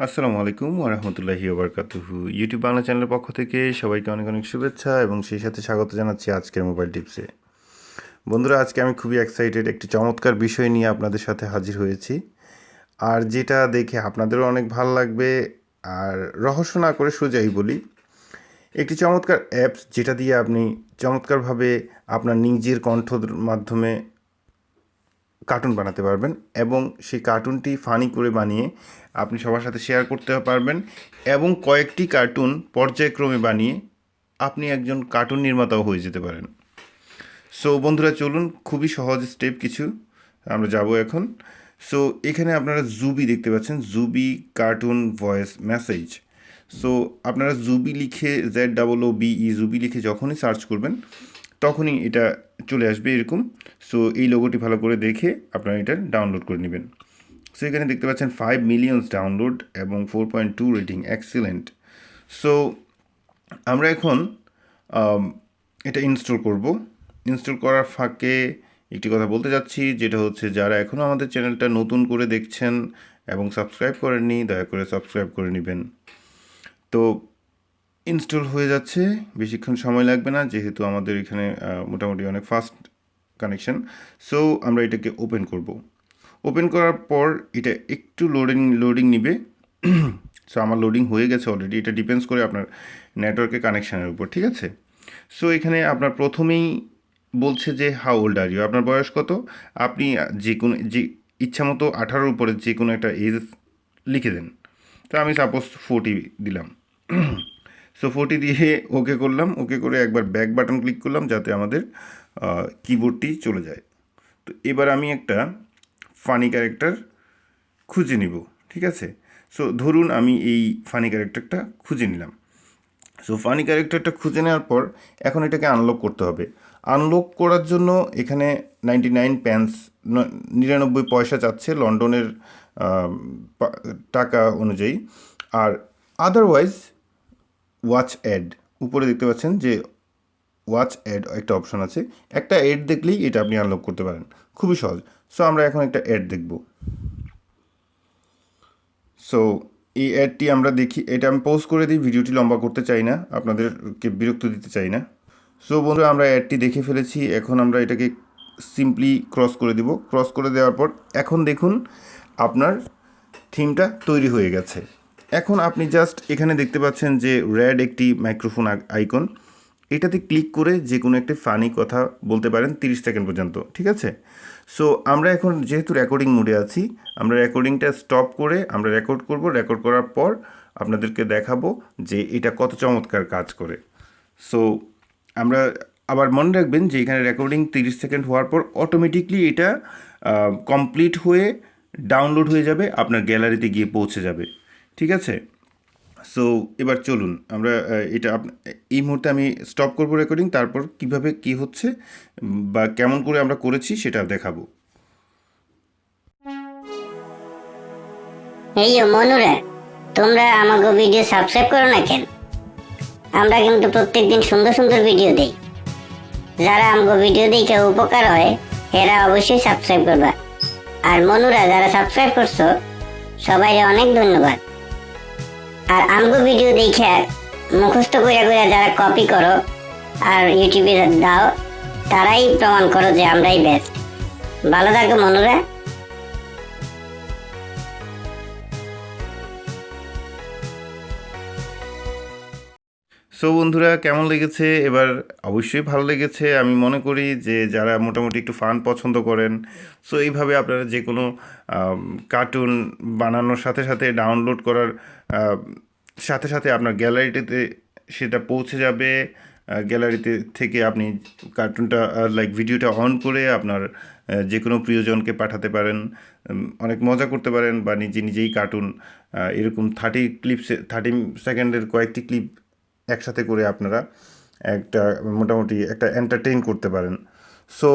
আসসালামু আলাইকুম ওরহমতুল্লাহি ওবরকাতুহু ইউটিউব বাংলা চ্যানেলের পক্ষ থেকে সবাইকে অনেক অনেক শুভেচ্ছা এবং সেই সাথে স্বাগত জানাচ্ছি আজকের মোবাইল টিপসে। বন্ধুরা, আজকে আমি খুবই এক্সাইটেড একটি চমৎকার বিষয় নিয়ে আপনাদের সাথে হাজির হয়েছি। আর যেটা দেখে আপনাদেরও অনেক ভালো লাগবে, আর রহস্য না করে সোজাই বলি, একটি চমৎকার অ্যাপস যেটা দিয়ে আপনি চমৎকারভাবে আপনার নিজের কণ্ঠর মাধ্যমে কার্টুন বানাতে পারবেন এবং সেই কার্টুনটি ফানি করে বানিয়ে আপনি সবার সাথে শেয়ার করতে পারবেন এবং কয়েকটি কার্টুন পর্যায়ক্রমে বানিয়ে আপনি একজন কার্টুন নির্মাতাও হয়ে যেতে পারেন। সো বন্ধুরা, চলুন, খুবই সহজ স্টেপ কিছু, আমরা যাব এখন। সো এখানে আপনারা জুবি দেখতে পাচ্ছেন Zoobe cartoon voice message so আপনারা জুবি লিখে Z double O B E Zoobe লিখে যখনই সার্চ করবেন, তখনই এটা চলে আসবে এরকম। সো এই লোগোটি ভালো করে দেখে আপনারা এটা ডাউনলোড করে নেবেন। সো এখানে দেখতে পাচ্ছেন ফাইভ মিলিয়নস ডাউনলোড এবং four point two rating excellent so আমরা এখন এটা ইনস্টল করব। ইনস্টল করার ফাঁকে একটি কথা বলতে যাচ্ছি, যেটা হচ্ছে যারা এখনও আমাদের চ্যানেলটা নতুন করে দেখছেন এবং সাবস্ক্রাইব করেননি, দয়া করে সাবস্ক্রাইব করে নেবেন। তো ইনস্টল হয়ে যাচ্ছে, বেশিক্ষণ সময় লাগবে না, যেহেতু আমাদের এখানে মোটামুটি অনেক ফাস্ট কানেকশন সো আমরা এটাকে ওপেন করব। ওপেন করার পর এটা একটু লোডিং লোডিং নিবে। সো আমার লোডিং হয়ে গেছে অলরেডি এটা ডিপেন্ডস করে আপনার নেটওয়ার্কের কানেকশানের উপর, ঠিক আছে? সো এখানে আপনার প্রথমেই বলছে যে হাউ ওল্ড আর ইউ আপনার বয়স কত? আপনি যে কোনো, যে ইচ্ছা মতো আঠারোর উপরে যে কোনো একটা এজ লিখে দেন। তো আমি সাপোজ ফোর্টি দিলাম। সো ফোর্টি দিয়ে ওকে করলাম। ওকে করে একবার ব্যাক বাটন ক্লিক করলাম, যাতে আমাদের কিবোর্ডটি চলে যায়। তো এবার আমি একটা ফানি ক্যারেক্টার খুঁজে নিব, ঠিক আছে? সো ধরুন আমি এই ফানি ক্যারেক্টারটা খুঁজে নিলাম। সো ফানি ক্যারেক্টারটা খুঁজে নেওয়ার পর এখন এটাকে আনলক করতে হবে। আনলক করার জন্য এখানে নাইনটি নাইন প্যান্স নিরানব্বই পয়সা চাচ্ছে লন্ডনের টাকা অনুযায়ী। আর আদারওয়াইজ ওয়াচ অ্যাড উপরে দেখতে পাচ্ছেন যে ওয়াচ অ্যাড একটা অপশন আছে। একটা অ্যাড দেখলেই এটা আপনি আনলক করতে পারেন। খুবই সহজ। সো আমরা এখন একটা অ্যাড দেখব। সো এই অ্যাডটি আমরা দেখি। এটা আমি পোস্ট করে দিই, ভিডিওটি লম্বা করতে চাই না, আপনাদেরকে বিরক্ত দিতে চাই না। সো বন্ধুরা, আমরা অ্যাডটি দেখে ফেলেছি। এখন আমরা এটাকে সিম্পলি ক্রস করে দিব। ক্রস করে দেওয়ার পর, এখন দেখুন আপনার থিমটা তৈরি হয়ে গেছে। এখন আপনি জাস্ট এখানে দেখতে পাচ্ছেন যে রেড একটি মাইক্রোফোন আইকন এটাতে ক্লিক করে যে কোনো একটি ফানি কথা বলতে পারেন তিরিশ সেকেন্ড পর্যন্ত, ঠিক আছে? সো আমরা এখন যেহেতু রেকর্ডিং মোডে আছি, আমরা রেকর্ডিংটা স্টপ করে আমরা রেকর্ড করব রেকর্ড করার পর আপনাদেরকে দেখাবো যে এটা কত চমৎকার কাজ করে। সো আমরা আবার মনে রাখবেন যে এখানে রেকর্ডিং তিরিশ সেকেন্ড হওয়ার পর অটোমেটিকলি এটা কমপ্লিট হয়ে ডাউনলোড হয়ে যাবে, আপনার গ্যালারিতে গিয়ে পৌঁছে যাবে, ঠিক আছে? সো এবার চলুন, আমরা এটা এই মুহূর্তে আমি স্টপ করব রেকর্ডিং তারপর কীভাবে কি হচ্ছে বা কেমন করে আমরা করেছি সেটা দেখাবো। এই মনুরা, তোমরা আমাকে ভিডিও সাবস্ক্রাইব করো না কেন? আমরা কিন্তু প্রত্যেকদিন সুন্দর সুন্দর ভিডিও দেই। যারা আমাকে ভিডিও দেখে উপকার হয়, এরা অবশ্যই সাবস্ক্রাইব করবা। আর মনুরা, যারা সাবস্ক্রাইব করছ সবাই অনেক ধন্যবাদ। আর আমগো ভিডিও দেখে মুখস্থ করে করে যারা কপি করো আর ইউটিউবে দাও, তারাই প্রমাণ করো যে আমরাই বেস্ট ভালো থাকো মনুরা। সো বন্ধুরা, কেমন লেগেছে? এবার অবশ্যই ভালো লেগেছে। আমি মনে করি যে যারা মোটামুটি একটু ফান পছন্দ করেন সো এইভাবে আপনারা যে কোনো কার্টুন বানানোর সাথে সাথে ডাউনলোড করার সাথে সাথে আপনার গ্যালারিটিতে সেটা পৌঁছে যাবে গ্যালারিতে থেকে আপনি কার্টুনটা লাইক ভিডিওটা অন করে আপনার যে কোনো প্রিয়জনকে পাঠাতে পারেন অনেক মজা করতে পারেন বা নিজে নিজেই কার্টুন এরকম থার্টি ক্লিপসে থার্টি সেকেন্ডের কয়েকটি ক্লিপ একসাথে করে আপনারা একটা মোটামুটি একটা এন্টারটেইন করতে পারেন। সো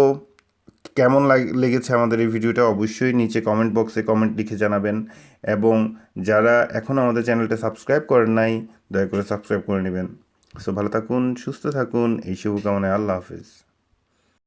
কেমন লাগ- লেগেছে আমাদের এই ভিডিওটা অবশ্যই নিচে কমেন্ট বক্সে কমেন্ট লিখে জানাবেন। এবং যারা এখন আমাদের চ্যানেলটা সাবস্ক্রাইব করেন নাই, দয়া করে সাবস্ক্রাইব করে নেবেন। সো ভালো থাকুন, সুস্থ থাকুন, এই শুভকামনায় আল্লাহ হাফিজ।